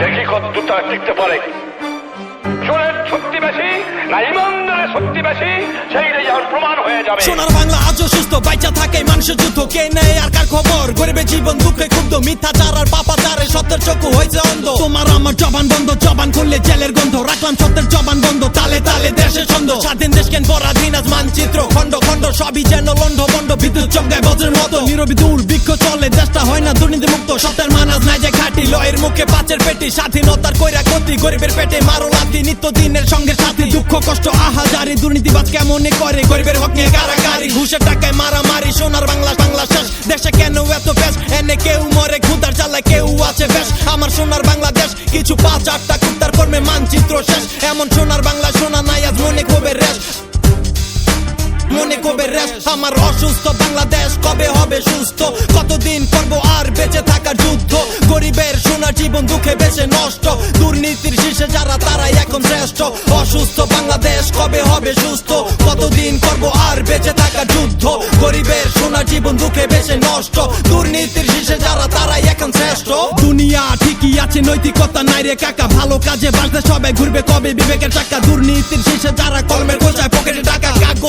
দেখি কত তারা টিকতে পারে। চোরের শক্তি বেশি না ইমানদারের শক্তি বেশি সেইটাই আমার প্রমাণ হয়ে যাবে। সোনার বাংলা আজও সুস্থ, বাইচা থাকে মানুষের যুদ্ধ, কে নেই আর কার খবর? গরিবের জীবন দুঃখে ক্ষুব্ধ মিথ্যাচার আর পাপাচারে সত্যের চক্ষু হয়েছে অন্ধ। তোমার আমার জবান বন্ধ, জবান করলে জেলের গন্ধ। রাখলাম সত্যের জবান বন্ধ, তালে তালে দেশে ছন্দ। স্বাধীন দেশ কেন পরাধীন আজ মানচিত্র খন্ড সবই যেন লন্ড বন্ড বিদ্যুৎ চমকায় বজ্রের মতো। নীরবি দূর, বৃক্ষ চলে, দেশটা হয় না দুর্নীতি মুক্ত সত্যের মানাজ নাই যে খাটি লয়ের মুখে পাচের পেটি। স্বাধীনতার কইরা ক্ষতি, গরিবের পেটে মারো লাথি। নিত্য দিনের সঙ্গে সাথী, দুঃখ, কষ্ট আহা জারি দুর্নীতিবাজ কেমনে করে? গরিবের হক নিয়ে কারাগারি। ঘুষের টাকায় মারামারি, সোনার বাংলা বাংলা শেষ। দেশে কেন এত বেশ? এনে কেউ মরে ক্ষুদার জ্বালায় কেউ আছে বেশ। আমার সোনার বাংলাদেশ, কিছু পাঁচ, আটটা কুত্তার কর্মে মানচিত্র শেষ। এমন সোনার বাংলা সোনা নাই, আজ মনে কবে রেশ। মনে কবে রেশ আমার অসুস্থ বাংলাদেশ কবে হবে সুস্থ? কতদিন করব আর বেঁচে থাকার যুদ্ধ? গরিবের সোনার জীবন দুঃখে বেশে নষ্ট। দুর্নীতির শীর্ষে যারা, তারাই এখন শ্রেষ্ঠ। অসুস্থ বাংলাদেশ কবে হবে সুস্থ? কতদিন করব আর বেঁচে থাকার যুদ্ধ? গরিবের সোনার জীবন দুঃখে বেশে নষ্ট। দুর্নীতির শীর্ষে যারা, তারাই এখন শ্রেষ্ঠ। দুনিয়া ঠিকই আছে, নৈতিকতা নাই রে কাকা। ভালো কাজে বাঁচতে সবাই ঘুরবে কবে? বিবেকের চাকা। দুর্নীতির শীর্ষে যারা কলমের গোছায় পকেটে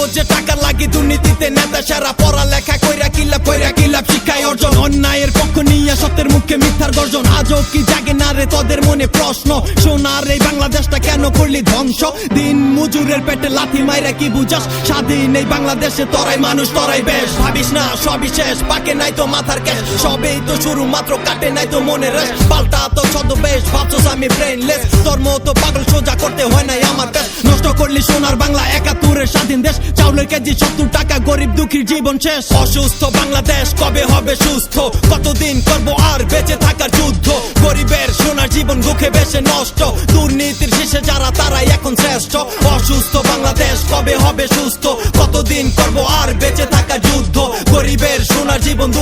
কাগজে টাকা লাগে দুর্নীতিতে নেতা সেরা পড়ালেখা কইরা কিলাপ কইরা কিলাপ শিক্ষায় অর্জন। অন্যায়ের পক্ষ নিয়ে সত্যের মুখে মিথ্যার গর্জন। আজও কি জাগে না রে তোদের মনে প্রশ্ন? সোনার এই বাংলাদেশটা কেন করলি ধ্বংস? দিন মজুরের পেটে লাথি মাইরা কি বুঝাস? স্বাধীন এই বাংলাদেশে তরাই মানুষ, তরাই বেশ। ভাবিস না, সবই শেষ পাকে নাই তো মাথার ক্যাশ। সবেই তো শুরু, মাত্র কাটে নাই তো মনে রেশ। পাল্টা তো ছদ্মবেশ, ভাবছস আমি ব্রেনলেস তোর মতো পাগল সোজা করতে হয় নাই আমার দেশ নষ্ট করলি সোনার বাংলা একাত্তরের স্বাধীন দেশ। চাউলের কেজি সত্তর টাকা, গরিব দুঃখীর জীবন শেষ। অসুস্থ বাংলাদেশ কবে হবে সুস্থ? কতদিন করব আর বেঁচে থাকার যুদ্ধ? গরিবের সোনার জীবন দুঃখে বেশে নষ্ট। দুর্নীতির শেষে যারা, তারাই এখন শ্রেষ্ঠ। অসুস্থ বাংলাদেশ কবে হবে সুস্থ? কতদিন করব আর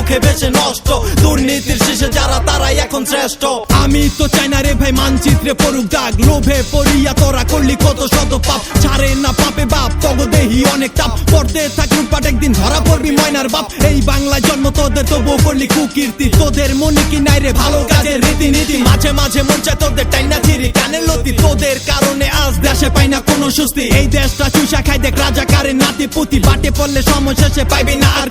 দুঃখে বেশে নষ্ট। দুর্নীতির শীর্ষে যারা, তারাই এখন শ্রেষ্ঠ। আমি তো চাই রে ভাই মানচিত্রে পড়ুক দাগ। লোভে পড়িয়া তোরা করলি কত শত পাপ। ছাড়ে না পাপে বাপ তগ দেহি অনেক তাপ। পড়তে থাক লুটপাট একদিন ধরা পড়বি ময়নার বাপ। এই বাংলায় জন্ম তোদের তবু করলি কুকীর্তি। তোদের মনে কি নাই রে ভালো কাজের রীতিনীতি? মাঝে মাঝে মন চায় তোদের টাইনা ছিরি কানের লতি। তোদের কারণে আজ দেশে পাই না কোনো সুস্থি এই দেশটা চুষা খাই দেখ রাজা কারে নাতি পুতি। বাটে পড়লে সময় শেষে পাইবি না আর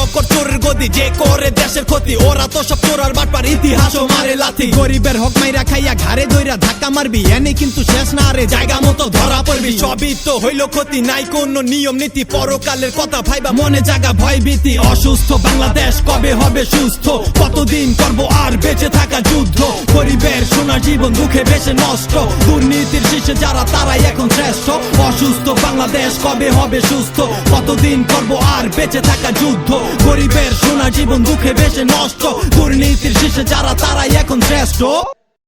কোনো গতি ধ্বংস কর চোরের গতি যে করে দেশের ক্ষতি। ওরা তো সব চোরার বাটপার, ইতিহাসও মারে লাথি। গরিবের হক মাইরা খাইয়া ঘাড়ে দইরা ধাক্কা মারবি, এনে কিন্তু শেষ না রে, জায়গা মতো ধরা পড়বি। সবই তো হইল ক্ষতি, নাই কোন নিয়ম নীতি। পরকালের কথা ভাইবা মনে জাগা ভয় ভীতি অসুস্থ বাংলাদেশ কবে হবে সুস্থ? কতদিন করব আর বেঁচে থাকা যুদ্ধ? গরিবের সোনার জীবন দুঃখে বেশে নষ্ট। দুর্নীতির শীর্ষে যারা, তারাই এখন শ্রেষ্ঠ। অসুস্থ বাংলাদেশ কবে হবে সুস্থ? কতদিন করব আর বেঁচে থাকা যুদ্ধ? গরিবের সোনার জীবন দুঃখে বেশে নষ্ট। দুর্নীতির শীর্ষে যারা, তারাই এখন শ্রেষ্ঠ।